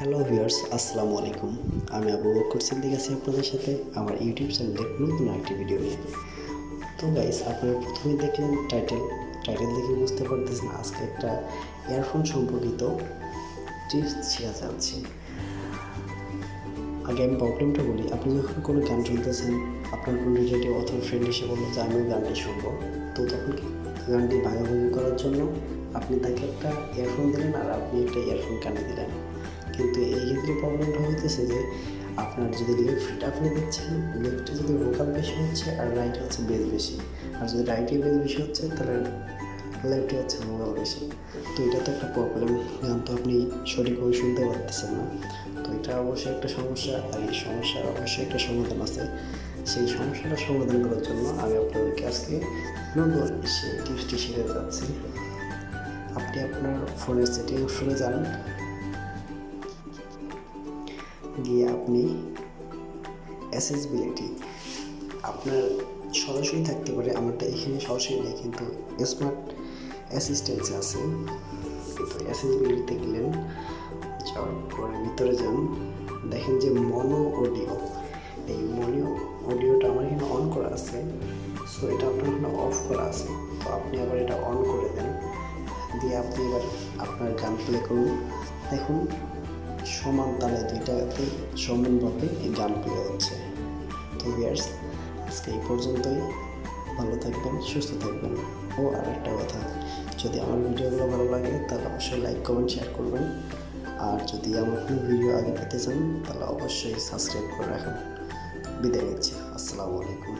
Hello viewers আসসালামু আলাইকুম। আমি আবু বকর সিদ্দিক আছি আপনাদের সাথে আমার ইউটিউব চ্যানেলের নতুন একটি ভিডিও নিয়ে। তো গাইস আপনারা প্রথমে দেখলেন টাইটেল টাইটেল দেখে বুঝতে পারতেছেন আজকে একটা ইয়ারফোন সম্পর্কিত টিপস শেয়ার যাচ্ছি আগে আমি প্রবলেমটা বলি, আপনি যখন কোনো গান শুনতেছেন, আপনার কোনো রিলেটিভ অথবা ফ্রেন্ড এসে বলল যে আমি গানটি শুনব। তো তখন কি গানটি ভাগাভাগি করার জন্য আপনি তাকে একটা ইয়ারফোন দিলেন আর আপনি একটা ইয়ারফোন কানে দিলেন। কিন্তু এই ক্ষেত্রে প্রবলেমটা হইতেছে যে আপনার যদি লেফট আপনি দিচ্ছেন লেফটে যদি ভোকাল বেশি হচ্ছে আর রাইটে হচ্ছে বেস বেশি। আর যদি রাইটে বেস বেশি হচ্ছে, তাহলে লেফটে হচ্ছে ভোকাল বেশি। তো এটা তো একটা প্রবলেম গান তো আপনি সঠিকভাবে শুনতে পারতেছেন না। তো এটা অবশ্যই একটা সমস্যা, আর এই সমস্যার অবশ্যই একটা সমাধান আছে। সেই সমস্যাটা সমাধান করার জন্য আমি আপনাদেরকে আজকে নতুন সেই টিপসটি শিখে যাচ্ছি। আপনি আপনার ফোনের সেটিং অপশনে যান গিয়ে আপনি অ্যাসেসবিলিটি আপনার সরাসরি থাকতে পারে, আমারটা এখানে সরাসরি নেই, কিন্তু স্মার্ট অ্যাসিস্ট্যান্স আছে। কিন্তু অ্যাসেসবিলিটিতে গেলেন, যাওয়ার পরে ভিতরে যান, দেখেন যে মনো অডিও এই মনো অডিওটা আমার এখানে অন করা আছে। সো এটা আপনার এখানে অফ করা আছে। তো আপনি আবার এটা অন করে দেন। দিয়ে আপনি এবার আপনার গান প্লে করুন। দেখুন, সমান তালে দুইটাতে সমানভাবে এই গান প্লে হচ্ছে। তো ভিয়ার্স আজকে এই পর্যন্তই। ভালো থাকবেন, সুস্থ থাকবেন। ও আর একটা কথা, যদি আমার ভিডিওগুলো ভালো লাগে, তাহলে অবশ্যই লাইক কমেন্ট শেয়ার করবেন। আর যদি আমার কোনো ভিডিও আগে পেতে চান, তাহলে অবশ্যই সাবস্ক্রাইব করে রাখুন বিদায় নিচ্ছি। আসসালামু আলাইকুম।